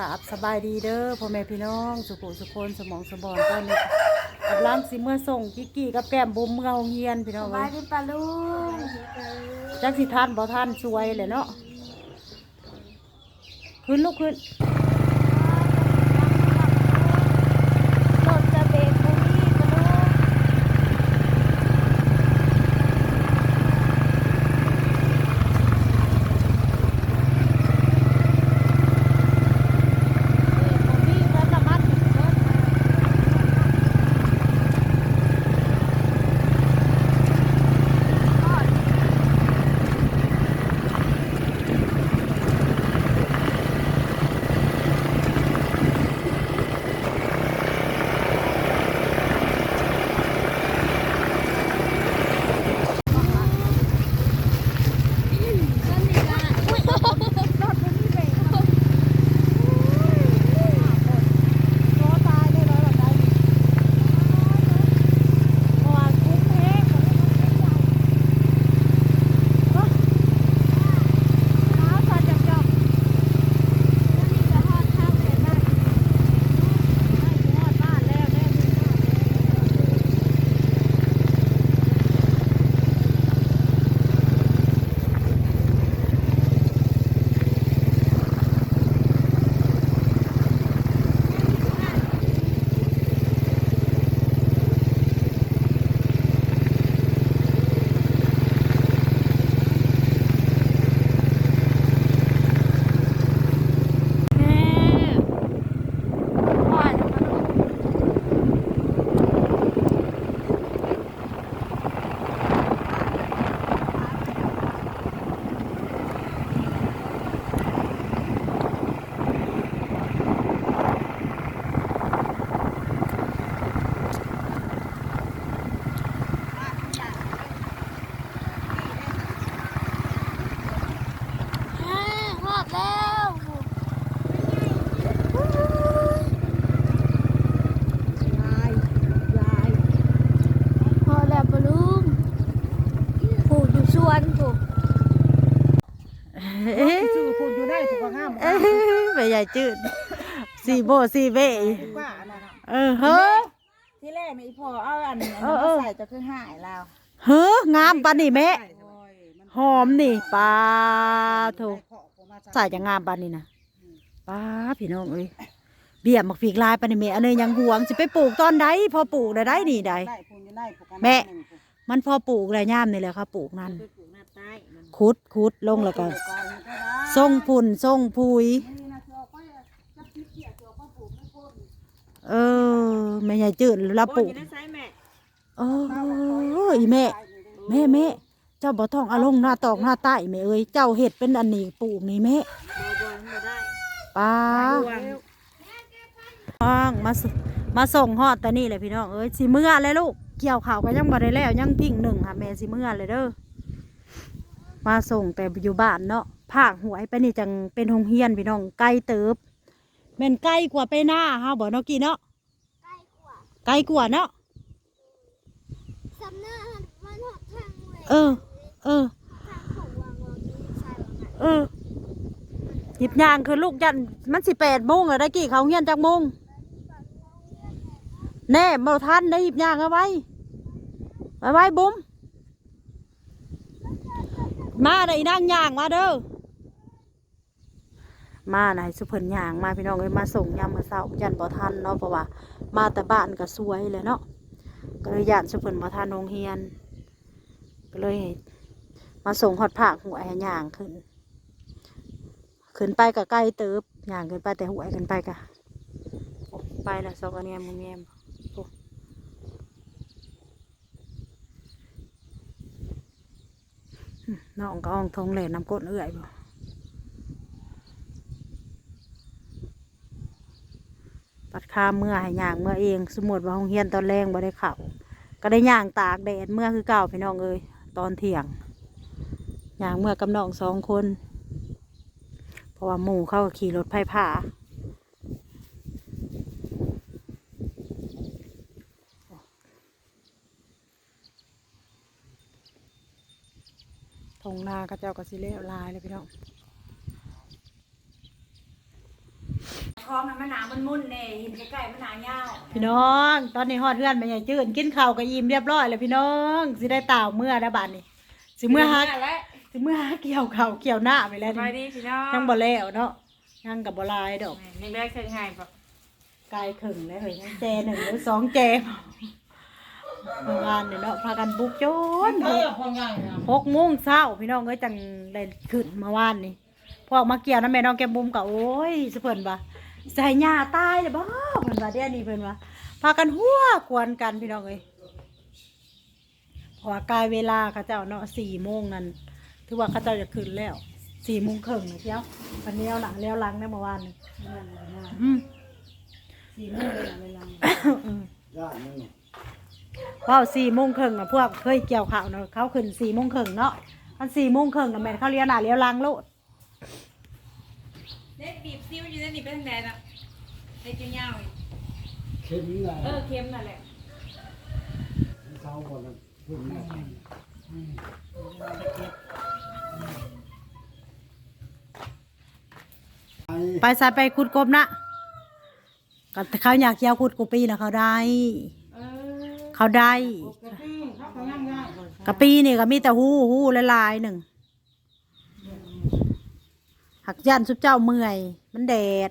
กราบสบายดีเด้อพ่อแม่พี่น้อง สุขุสุคนสมองสมบอนตอนนี้กำลังสิเมื่อส่งกิกกี้กับแก้มบุ้มเมื่อโรงเรียนพี่น้องสเอ้บายยดีปะลุงจักสิท่านบ่ท่านช่วยเลยเนาะขึ้นลูกขึ้น ชื่อพูดอยู่ได้ถูกกว่าห้ามเอ๊ะไปใหญ่จืดสี่โบสี่เบกว่านะเออเฮ้อที่แรกนี่พอเอาอันนี้มาใส่จะคือหายแล้วเฮ้องามปานนี่แม่หอมนี่ปลาโถใส่จะงามปานนี่นะปลาพี่น้องเอ้ยเบี้ยมักฝีกลายปานนี่แม่อันนี้ยังห่วงสิไปปลูกตอนใดพอปลูกได้ได้นี่ได้แม่มันพอปลูกแล้วย่ามนี่แหละครับปลูกนั่น ขุดขุดลงแล้วก็ส่งพุ่นส่งพุยเออแม่ใหญ่จืดแล้วปลูกเอออีแม่ แม่แม่เจ้าบ่ต้องเอาลงหน้าตอกหน้าใต้แม่เอ้ยเจ้าเห็ดเป็นอันนี้ปลูกนี่แม่ป้าน้องมามาส่งฮอดแต่นี่เลยพี่น้องเอ้ยสิเมื่อเลยลูกเกี่ยวข่าวก็ยังบ่ได้แล้วยังพิงหนึ่งค่ะแม่สิเมื่อเลยเด้อ มาส่งแต่อยู่บ้านเนาะภาคหวยไปนี่จังเป็นโรงเรียนพี่น้องไกลเติบแม่นไกลกว่าไปหน้าเฮาบ่เนาะกี่เนาะใกล้กว่าไกลกว่าเนาะสำนักมันหกทางเว้ยเออ เออทางของวางวางที่ใช่วางไงเออหยิบยางคือลูกยันมันสิแปดโมงแล้วได้กี่เขาเงียนจากโมงแน่เมาทันได้หยิบยางเอาไว้ไว้ไว้บุ้ม มาได้นั่งยางมาเด้อมาไหนสุพิ่นยางมาพี่น้องเอ้ยมาส่งยามมาเช้ายันบ่ทันเนาะเพราะว่า มาแต่บ้านก็สวยเลยเนาะก็เลยย่านสุพิ่นบ่ทันโรงเรียน ก็เลย มาส่งฮอดผากหัวยให้ย่างขึ้น ขึ้นไปกับใกล้เติบย่างขึ้นไปแต่หัวยขึ้นไปกะไปล้วสองอันเนียมึงแยมโอ้อืม น้องก็อ่องทงแหล่น้ำก้นเอื่อยบ่ปัดคาเมื่อให้ย่างเมื่อเอง สมมติว่าห้องเฮียนตอนแรงบ่ได้เข่าก็ได้ย่างตากแดดเมื่อคือเก่าพี่น้องเอ้ยตอนเที่ยงย่างเมื่อกับน้องสองคน เพราะว่าหมู่เข้าก็ขี่รถไผ่ผ่า ทงนาก็เจ้าก็สิเล่ลายเลยพี่น้องคล้องให้มันหนามันมุ่นๆแน่เห็นใกล้ๆมันหนาเงาวพี่น้อง ตอนนี้ฮอดเพื่อนแม่ใหญ่จืดกินข้าวกับอิ่มเรียบร้อยแล้วพี่น้องสิได้ต่าวเมื่อนะบัดนี้สิเมื่อฮักแล้วสิเมื่อฮักเกี่ยวข้าวเกี่ยวหน้าไปแล้วสบายนี่ดีพี่น้องยังบ่แล้วเนาะยังกับบ่หลายดอกนี่เลิกเคยไงปะกายขึงแล้วเฮ้ยยังแจหนึ่งหรือสองแจ เมื่อวานเนี่ยเนาะพากันบุกโจนเออพอง่ายนะหกโมงเช้าพี่น้องเอ้ยจังได้ขึ้นเมื่อวานนี่พอมาเกี่ยวนะแม่น้องแกมบุมก็โอ้ยสเพิ่นว่าใส่หญ้าตายเลยบ่เพิ่นว่าเดี๋ยวนี้เพิ่นว่าพากันหัวกวนกันพี่น้องเอ้ยเพราะว่ากายเวลาเขาเจ้าเนาะสี่โมงนั่นถือว่าเขาเจ้าจะขึ้นแล้วสี่โมงครึ่งนะเจ้าวันนี้เอาหลังแล้วหลังได้เมื่อวานนี่อืมสี่โมงเลยนะเวลาอืม ว้าวสี่โมงครึ่งนะพวกเคยเกี่ยวข่าวเนาะเขาขึ้นสี่โมงครึ่งเนาะอันสี่โมงครึ่งนะแม่นเขาเลี้ยวหน้าเลี้ยวหลังโลดเด็กบีบซิ้วอยู่ในนี่เป็นแดนอะเด็กเงาวๆอีกเข็มนี่แหละเออเค็มนั่นแหละเขาคนละพุ่นแม่ไอ้ไปสายไปขุดกบนะก็เขาอยากเกี่ยวขุดกบปีนะเขาได้ เออเขาได้เขาก็ง่ายง่ายกะปีนี่ก็มีแต่หู้หู้ละลายๆหนึ่งหักยันสุบเจ้าเมื่อย มันแดด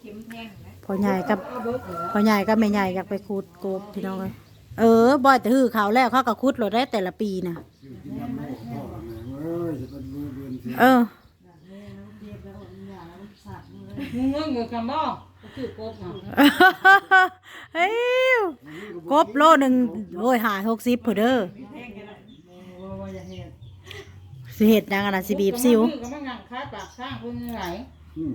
เค็มแพงนะพอใหญ่กับพอใหญ่กับแม่ใหญ่อยากไปขุดกบพี่น้องเลยเออบ่อยแต่หือเขาวแล้วเขาก็ขุดโหลดได้แต่ละปีนะกินน้ำโลกพ่อแม่เอ้ยจะเป็นมือเบือนเสีย เออ มึงเงื่อนเงื่อนกันบ่ก็คือกบเนาะเฮ้ยกบโลหนึ่งโอ้ยหาหกสิบผู้เด้อว่าอย่าเห็นสิเห็ดหยังอะนะสิบีบซิวก็มันงังค้าปากข้างเพิ่นไหนอืม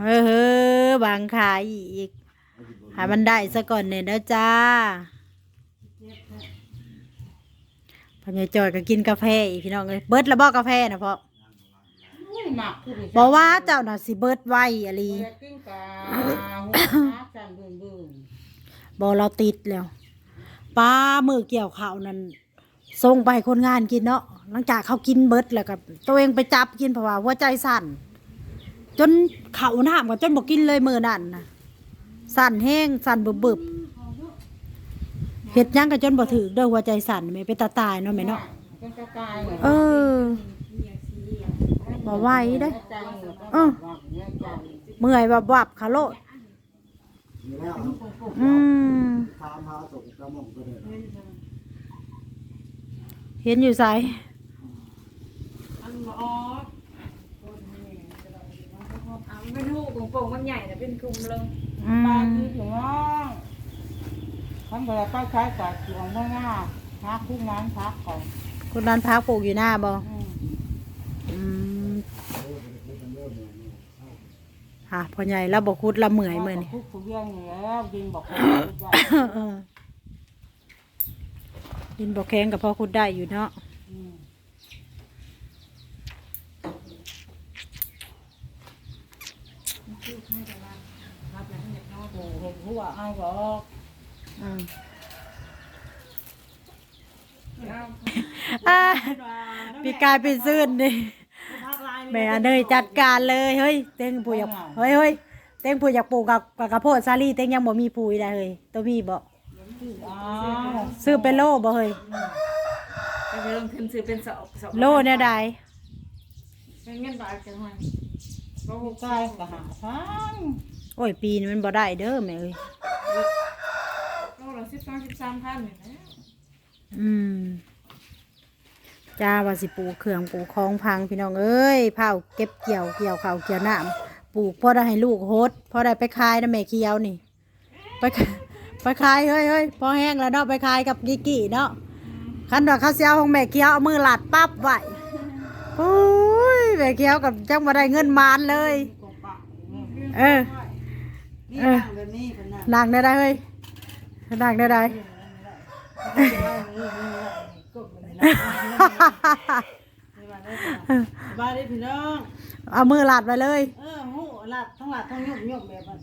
เฮ้อเฮ้อบางขายอีกหามันได้ซะก่อนเนี่ยเด้อจ้าพญายจอยก็กินกาแฟอีกพี่น้องเลยเบิดแล้วบอกาแฟนะพ่ออุ้ย หมักผู้บอกว่าเจ้าน่ะสิเบิดไว้อะลีแกกิ้งกาหัวขาจันบึ้งบึ้งบอกเราติดแล้วป้ามือเกี่ยวข้าวนั่นส่งไปให้คนงานกินเนาะหลังจากเขากินเบิดแล้วก็ตัวเองไปจับกินเพราะว่าหัวใจสั่น จนเขาหน้าก็จนบอกกินเลยมือนั่นนะสั่นแห้งสั่นบึบบึบๆเห็ดหยังก็จนบ่ถือเด้อหัวใจสั่นไม่เป็นตาตายเนาะแม่เนาะ เป็นกระกายเออ บ่ไหวเด้อใจเออเมื่อยวับวับๆขาโลดอยู่แล้วอืมตามหาตกกระหม่อมก็ได้เห็นอยู่ไสอันอ๋อเอามันเป็นหูโป่งๆมันใหญ่แต่เป็นกลุ่มเลยอืปลามคือถึงน้องท่านก็เลยไปใช้กับหลวงพ่อหน้าพักคุ้งน้ำพักก่อนคุณนันพักปลูกอยู่หน้าบ่ อืม อืม ค่ะพ่อใหญ่แล้วบอกคุดละเหมื่อยเหมือนพูดคุยเรื่องอยู่แล้วดินบอกว่าเออดินบอกแข็งกับพ่อคุดได้อยู่เนาะอืมโอ้โหหัวเอาบอกอืมอ่าพี่กายเป็นซื่นดิ แม่เนยจัดการเลยเฮ้ยเต็งผู้อยากเฮ้ยเฮ้ยเต็งผู้อยากปลูกกับกับกระโพดซาลี่เต็งยังบ่มีปุ๋ยได้เฮ้ยตัวมีบ่อ้าวซื้อเป็นโลบ่เฮ้ยไปเริ่มขึ้นซื้อเป็นสอบสอบโลเนี่ยได้เป็นเงินบาทจังหวะก็ใกล้กับหาพันโอ้ยปีนี้มันบ่ได้เด้อแม่เอ้ยโลละสิบสองสิบสามพันเนี่ยนะอืม จ้าว่าสิปลูกเครื่องปลูกของพังพี่น้องเอ้ยเผาเก็บเกี่ยวเกี่ยวข้าวเกี่ยวน้ำปลูกพอได้ให้ลูกโฮดพ่อได้ไปขายนะแม่เคียวนี่ ไปไปขายเฮ้ยเฮ้ยพอแห้งแล้วเนาะไปขายกับกิกกี้เนาะคันว่าเขาเสียวของแม่เคียวเอามือหลัดปั๊บไว้โอ้ยแม่เคียวกับจังมาได้เงินมานเลย เออนี่นั่งแบบนี้เป็นน่ะนางได้ได้เฮ้ยนางได้ได้ บ้านได้พี่น้องเอามือหลัดไปเลย เออหูหลัดทั้งหลัดทั้งยุบยุบแบบนั้น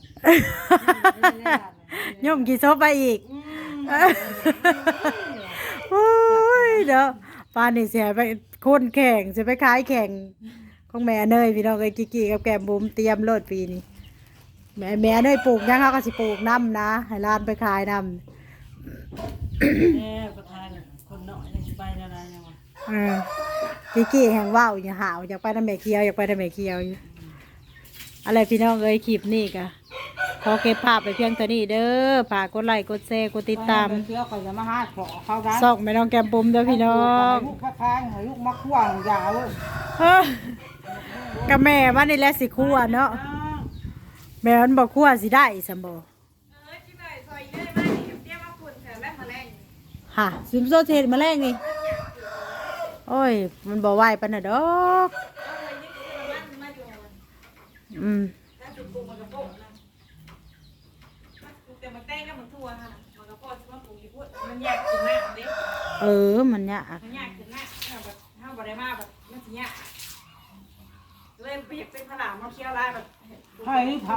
ย่อมกี่ซบไปอีกอืมโอ้ยเดี๋ยวปานนี่เสียไปคนแข่งจะไปขายแข่งของแม่เนยพี่น้องเอ้ยกิกกี้กับแกมบุมเตรียมโลดปีนี้แม่แม่เนยปลูกหยังเขาก็สิปลูกน้ำนะให้ร้านไปขายน้แม่ประธาน เออกิกกี้แห่งว่าวอย่าหาวอยากไปน้ำแม่เคียวอยากไปน้ำแม่เคียวอยู่อะไรพี่น้องเอ้ยคลิปนี้กะขอเก็บภาพไปเพียงเท่านี้เด้อฝากกดไลค์กดแชร์กดติดตามเที่ยวก็จะมาหาขอเขาได้ส่องแม่น้องแกมบุมเด้อพี่น้องลูกพระพายให้ลูกมะขวางยาวเลยเอ้อกับแม่ว่านี่แหละสิคั่วเนาะแม่มันบอกคั่วสิได้สมบฮะซิมโซเทนมาแรงนี่ โอ้ย มันบอกไหวปานน่ะดอก อืมแต่มันแต่งกับมันทั่วค่ะมันก็พอว่าปลูกอยู่พูดมันยากขึ้นหน้าเด้เออ มันยากมันยากขึ้นหน้าถ้าแบบถ้าบ่ได้มาแบบมันสิยากเลยไปอยากเป็นผลามมาเคี้ยวลายแบบให้